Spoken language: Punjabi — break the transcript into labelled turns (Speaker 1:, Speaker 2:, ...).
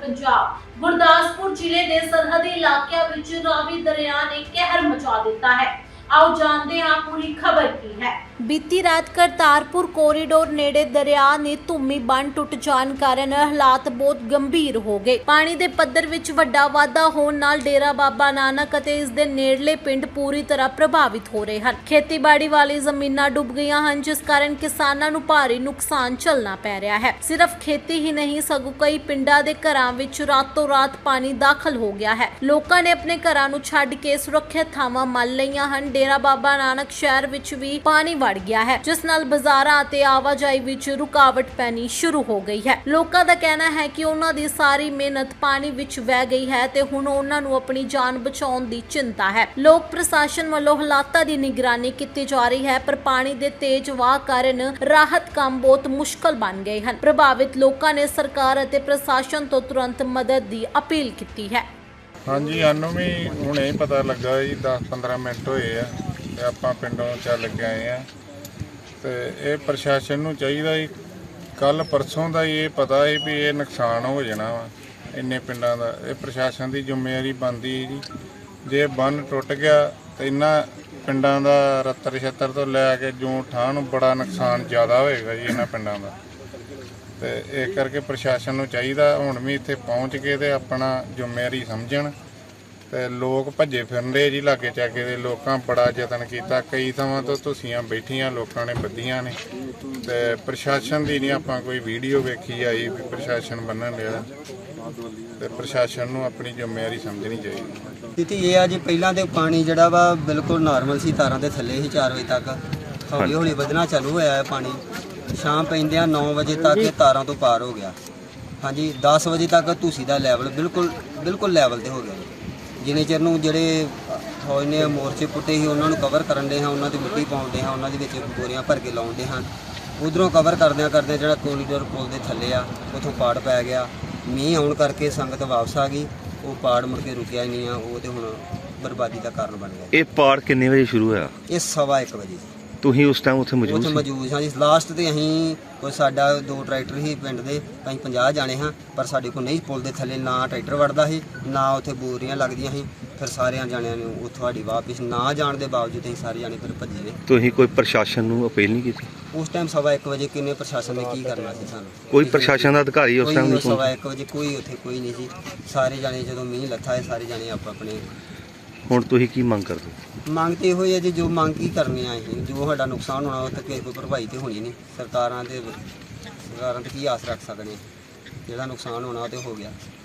Speaker 1: ਪੰਜਾਬ। ਗੁਰਦਾਸਪੁਰ ਜ਼ਿਲ੍ਹੇ ਦੇ ਸਰਹੱਦੀ ਇਲਾਕਿਆਂ ਵਿੱਚ ਰਾਵੀ ਦਰਿਆ ਨੇ ਕਹਿਰ ਮਚਾ ਦਿੱਤਾ ਹੈ। ਆਓ ਜਾਣਦੇ ਹਾਂ ਪੂਰੀ ਖਬਰ ਕੀ ਹੈ। ਬੀਤੀ ਰਾਤ ਕਰਤਾਰਪੁਰ ਕੋਰੀਡੋਰ ਨੇੜੇ ਦਰਿਆ ਨੇ ਧੁੰਮੀ ਬੰਨ ਟੁੱਟ ਜਾਣ ਕਾਰਨ ਹਾਲਾਤ ਬਹੁਤ ਗੰਭੀਰ ਹੋ ਗਏ। ਪਾਣੀ ਦੇ ਪੱਧਰ ਵਿੱਚ ਵੱਡਾ ਵਾਧਾ ਹੋਣ ਨਾਲ ਡੇਰਾ ਬਾਬਾ ਨਾਨਕ ਅਤੇ ਇਸ ਦੇ ਨੇੜਲੇ ਪਿੰਡ ਪੂਰੀ ਤਰ੍ਹਾਂ ਪ੍ਰਭਾਵਿਤ ਹੋ ਰਹੇ ਹਨ। ਖੇਤੀਬਾੜੀ ਵਾਲੀ ਜ਼ਮੀਨਾਂ ਡੁੱਬ ਗਈਆਂ ਹਨ, ਜਿਸ ਕਾਰਨ ਕਿਸਾਨਾਂ ਨੂੰ ਭਾਰੀ ਨੁਕਸਾਨ ਝੱਲਣਾ ਪੈ ਰਿਹਾ ਹੈ। ਸਿਰਫ ਖੇਤੀ ਹੀ ਨਹੀਂ, ਸਗੋਂ ਕਈ ਪਿੰਡਾਂ ਦੇ ਘਰਾਂ ਵਿੱਚ ਰਾਤੋਂ ਰਾਤ ਪਾਣੀ ਦਾਖਲ ਹੋ ਗਿਆ ਹੈ। ਲੋਕਾਂ ਨੇ ਆਪਣੇ ਘਰਾਂ ਨੂੰ ਛੱਡ ਕੇ ਸੁਰੱਖਿਅਤ ਥਾਵਾਂ ਮੰਨ ਲਈਆਂ ਹਨ। ਡੇਰਾ ਬਾਬਾ ਨਾਨਕ ਸ਼ਹਿਰ ਵਿੱਚ ਵੀ ਪਾਣੀ ਵੜ ਗਿਆ ਹੈ, ਜਿਸ ਨਾਲ ਬਾਜ਼ਾਰਾਂ ਅਤੇ ਆਵਾਜਾਈ ਵਿੱਚ ਰੁਕਾਵਟ ਪੈਣੀ ਸ਼ੁਰੂ ਹੋ ਗਈ ਹੈ। ਲੋਕਾਂ ਦਾ ਕਹਿਣਾ ਹੈ ਕਿ ਉਹਨਾਂ ਦੀ ਸਾਰੀ ਮਿਹਨਤ ਪਾਣੀ ਵਿੱਚ ਵਹਿ ਗਈ ਹੈ ਤੇ ਹੁਣ ਉਹਨਾਂ ਨੂੰ ਆਪਣੀ ਜਾਨ ਬਚਾਉਣ ਦੀ ਚਿੰਤਾ ਹੈ। ਲੋਕ ਪ੍ਰਸ਼ਾਸਨ ਵੱਲੋਂ ਹਾਲਾਤਾਂ ਦੀ ਨਿਗਰਾਨੀ ਕੀਤੀ ਜਾ ਰਹੀ ਹੈ, ਪਰ ਪਾਣੀ ਦੇ ਤੇਜ਼ ਵਾਹ ਕਾਰਨ ਰਾਹਤ ਕੰਮ ਬਹੁਤ ਮੁਸ਼ਕਲ ਬਣ ਗਏ ਹਨ। ਪ੍ਰਭਾਵਿਤ ਲੋਕਾਂ ਨੇ ਸਰਕਾਰ ਅਤੇ ਪ੍ਰਸ਼ਾਸਨ ਤੋਂ ਤੁਰੰਤ ਮਦਦ ਦੀ ਅਪੀਲ ਕੀਤੀ ਹੈ।
Speaker 2: ਹਾਂਜੀ, ਸਾਨੂੰ ਵੀ ਹੁਣੇ ਹੀ ਪਤਾ ਲੱਗਾ ਜੀ 10-15 ਮਿੰਟ ਹੋਏ ਆ ਤੇ ਆਪਾਂ ਪਿੰਡੋਂ ਚੱਲ ਕੇ ਆਏ ਆ। ਤੇ ਇਹ ਪ੍ਰਸ਼ਾਸਨ ਨੂੰ ਚਾਹੀਦਾ ਜੀ, ਕੱਲ ਪਰਸੋਂ ਦਾ ਹੀ ਇਹ ਪਤਾ ਹੈ ਵੀ ਇਹ ਨੁਕਸਾਨ ਹੋ ਜਾਣਾ ਵਾ, ਇੰਨੇ ਪਿੰਡਾਂ ਦਾ। ਇਹ ਪ੍ਰਸ਼ਾਸਨ ਦੀ ਜ਼ਿੰਮੇਵਾਰੀ ਬਣਦੀ ਹੈ ਜੀ। ਜੇ ਬੰਨ ਟੁੱਟ ਗਿਆ ਤੇ ਇਹਨਾਂ ਪਿੰਡਾਂ ਦਾ ਰੱਤਰ ਛੱਤਰ ਤੋਂ ਲੈ ਕੇ ਜੂਨ ਠਾਹ ਨੂੰ ਬੜਾ ਨੁਕਸਾਨ ਜ਼ਿਆਦਾ ਹੋਏਗਾ ਜੀ ਇਹਨਾਂ ਪਿੰਡਾਂ ਦਾ। ਤੇ ਇਹ ਕਰਕੇ ਪ੍ਰਸ਼ਾਸਨ ਨੂੰ ਚਾਹੀਦਾ ਹੁਣ ਵੀ ਇੱਥੇ ਪਹੁੰਚ ਕੇ ਤੇ ਆਪਣਾ ਜ਼ਿੰਮੇਵਾਰੀ ਸਮਝਣ ਤੇ ਲੋਕ ਭੱਜੇ ਫਿਰਨਦੇ ਜੀ ਲਾਗੇ ਚਾਗੇ ਦੇ, ਲੋਕਾਂ ਬੜਾ ਯਤਨ ਕੀਤਾ। ਕਈ ਥਾਵਾਂ ਤੋਂ ਤੁਸੀਆਂ ਬੈਠੀਆਂ, ਲੋਕਾਂ ਨੇ ਬੱਧੀਆਂ ਨੇ। ਤੇ ਪ੍ਰਸ਼ਾਸਨ ਦੀ ਨਹੀਂ ਆਪਾਂ ਕੋਈ ਵੀਡੀਓ ਵੇਖੀ ਆਈ ਵੀ ਪ੍ਰਸ਼ਾਸਨ ਬੰਨਣ ਲਿਆ ਤੇ ਪ੍ਰਸ਼ਾਸਨ ਨੂੰ ਆਪਣੀ ਜ਼ਿੰਮੇਵਾਰੀ ਸਮਝਣੀ ਚਾਹੀਦੀ।
Speaker 3: ਸਥਿਤੀ ਇਹ ਆ ਜੀ, ਪਹਿਲਾਂ ਤੇ ਪਾਣੀ ਜਿਹੜਾ ਵਾ ਬਿਲਕੁਲ ਨਾਰਮਲ ਸੀ, ਤਾਰਾਂ ਦੇ ਥੱਲੇ ਸੀ 4 ਵਜੇ ਤੱਕ। ਹੌਲੀ ਹੌਲੀ ਵਧਣਾ ਚਾਲੂ ਹੋਇਆ ਹੈ ਪਾਣੀ। ਸ਼ਾਮ ਪੈਂਦਿਆਂ 9 ਵਜੇ ਤੱਕ ਇਹ ਤਾਰਾਂ ਤੋਂ ਪਾਰ ਹੋ ਗਿਆ। ਹਾਂਜੀ 10 ਵਜੇ ਤੱਕ ਧੂਸੀ ਦਾ ਲੈਵਲ ਬਿਲਕੁਲ ਬਿਲਕੁਲ ਲੈਵਲ ਤੇ ਹੋ ਗਿਆ। ਜਿੰਨੇ ਚਿਰ ਨੂੰ ਜਿਹੜੇ ਫੌਜ ਨੇ ਮੋਰਚੇ ਪੁੱਟੇ ਸੀ ਉਹਨਾਂ ਨੂੰ ਕਵਰ ਕਰਨ ਦੇ ਹਾਂ ਉਹਨਾਂ ਦੀ ਮਿੱਟੀ ਪਾਉਂਦੇ ਹਾਂ ਉਹਨਾਂ ਦੇ ਵਿੱਚ ਬੋਰੀਆਂ ਭਰ ਕੇ ਲਾਉਂਦੇ ਹਾਂ। ਉਧਰੋਂ ਕਵਰ ਕਰਦਿਆਂ ਕਰਦਿਆਂ ਜਿਹੜਾ ਕੋਰੀਡੋਰ ਪੁਲ ਦੇ ਥੱਲੇ ਆ ਉਥੋਂ ਪਾੜ ਪੈ ਗਿਆ। ਮੀਂਹ ਆਉਣ ਕਰਕੇ ਸੰਗਤ ਵਾਪਸ ਆ ਗਈ। ਉਹ ਪਾੜ ਮੁੜ ਕੇ ਰੁਕਿਆ ਹੀ ਨਹੀਂ ਆ ਉਹ ਤੇ ਹੁਣ ਬਰਬਾਦੀ ਦਾ ਕਾਰਨ ਬਣ ਗਿਆ।
Speaker 4: ਇਹ ਪਾੜ ਕਿੰਨੇ ਵਜੇ ਸ਼ੁਰੂ ਹੋਇਆ?
Speaker 3: ਇਹ ਸਵਾ 1 ਵਜੇ।
Speaker 4: ਤੁਸੀਂ ਉਸ ਟਾਈਮ ਉੱਥੇ ਮੌਜੂਦ
Speaker 3: ਉੱਥੇ
Speaker 4: ਸੀ?
Speaker 3: ਮੌਜੂਦ ਹਾਂ ਜੀ ਲਾਸਟ ਤੇ ਅਸੀਂ ਕੋਈ ਸਾਡਾ ਦੋ ਟਰੈਕਟਰ ਹੀ ਪਿੰਡ ਦੇ ਅਸੀਂ 50 ਜਾਣੇ ਹਾਂ ਪਰ ਸਾਡੇ ਕੋਲ ਨਹੀਂ ਪੁਲ ਦੇ ਥੱਲੇ ਨਾ ਟਰੈਕਟਰ ਵੜਦਾ ਸੀ ਨਾ ਉੱਥੇ ਬੋਰੀਆਂ ਲੱਗਦੀਆਂ ਸੀ। ਫਿਰ ਸਾਰਿਆਂ ਜਾਣਿਆਂ ਨੂੰ ਉੱਥੋਂ ਸਾਡੀ ਵਾਪਸ ਨਾ ਜਾਣ ਦੇ ਬਾਵਜੂਦ ਅਸੀਂ ਸਾਰੇ ਜਾਣੇ ਫਿਰ ਭੱਜੇ ਨੇ
Speaker 4: ਤੁਸੀਂ ਕੋਈ ਪ੍ਰਸ਼ਾਸਨ ਨੂੰ ਅਪੀਲ ਨਹੀਂ ਕੀਤੀ?
Speaker 3: ਉਸ ਟਾਈਮ ਸਵਾ 1 ਵਜੇ ਕਿੰਨੇ ਪ੍ਰਸ਼ਾਸਨ ਨੇ ਕੀ ਕਰਨਾ ਸੀ ਸਾਨੂੰ?
Speaker 4: ਕੋਈ ਪ੍ਰਸ਼ਾਸਨ ਦਾ ਅਧਿਕਾਰੀ ਉਸ
Speaker 3: ਕੋਈ
Speaker 4: ਟਾਈਮ ਨਹੀਂ
Speaker 3: ਸਵਾ
Speaker 4: ਪਹੁੰਚਿਆ?
Speaker 3: 1 ਵਜੇ ਕੋਈ ਉੱਥੇ ਕੋਈ ਨਹੀਂ ਸੀ। ਸਾਰੇ ਜਾਣੇ ਜਦੋਂ ਮੀਂਹ ਲੱਥਾ ਸਾਰੇ ਜਾਣੇ ਆਪ ਆਪਣੇ
Speaker 4: ਹੁਣ ਤੁਸੀਂ ਕੀ ਮੰਗ ਕਰਦੇ ਹੋ?
Speaker 3: ਮੰਗ ਤੇ ਇਹੋ ਹੀ ਹੈ ਜੀ, ਜੋ ਮੰਗ ਕੀ ਕਰਨੀ ਆ ਅਸੀਂ, ਜੋ ਸਾਡਾ ਨੁਕਸਾਨ ਹੋਣਾ ਉਹ ਤੇ ਕਿਸੇ ਕੋਈ ਭਰਪਾਈ ਤੇ ਹੋਣੀ ਨਹੀਂ ਸਰਕਾਰਾਂ ਤੇ ਸਰਕਾਰਾਂ ਤੇ ਕੀ ਆਸ ਰੱਖ ਸਕਦੇ ਹਾਂ? ਜਿਹੜਾ ਨੁਕਸਾਨ ਹੋਣਾ ਉਹ ਤੇ ਹੋ ਗਿਆ